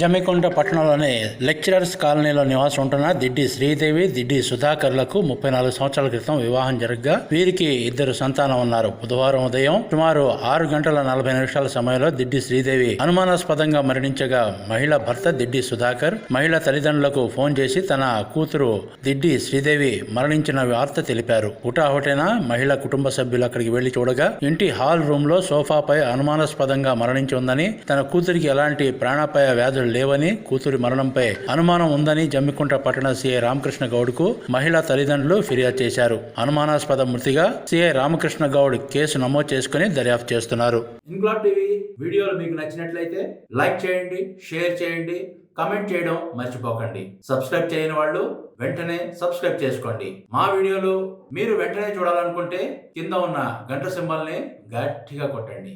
జమ్మికొండ పట్టణంలోని లెక్చరర్స్ కాలనీలో నివాసం ఉంటున్న దిడ్డి శ్రీదేవి దిడ్డి సుధాకర్లకు ముప్పై నాలుగు సంవత్సరాల క్రితం వివాహం జరగగా వీరికి ఇద్దరు సంతానం ఉన్నారు. బుధవారం ఉదయం సుమారు ఆరు గంటల నలభై నిమిషాల సమయంలో దిడ్డి శ్రీదేవి అనుమానాస్పదంగా మరణించగా మహిళ భర్త దిడ్డి సుధాకర్ మహిళ తల్లిదండ్రులకు ఫోన్ చేసి తన కూతురు దిడ్డి శ్రీదేవి మరణించిన వార్త తెలిపారు. హుటాహుటైన మహిళ కుటుంబ సభ్యులు అక్కడికి వెళ్ళి చూడగా ఇంటి హాల్ రూమ్లో సోఫాపై అనుమానాస్పదంగా మరణించి ఉందని తన కూతురికి ఎలాంటి ప్రాణాపాయ వ్యాధులు లేవని కూతురి మరణంపై అనుమానం ఉందని జమ్మికుంట పట్టణ సీఐ రామకృష్ణ గౌడ్కు మహిళా తల్లిదండ్రులు ఫిర్యాదు చేశారు. అనుమానాస్పద మృతిగా సీఐ రామకృష్ణ గౌడ్ కేసు నమోదు చేసుకుని దర్యాప్తు చేస్తున్నారు. ఇంక్లాబ్ టీవీ వీడియోలు మీకు నచ్చినట్లయితే లైక్ చేయండి షేర్ చేయండి కమెంట్ చేయడం మర్చిపోకండి. సబ్స్క్రైబ్ చేయని వాళ్ళు వెంటనే సబ్స్క్రైబ్ చేసుకోండి. మా వీడియోలు మీరు వెంటనే చూడాలనుకుంటే కింద ఉన్న గంట సింబల్ని గట్టిగా కొట్టండి.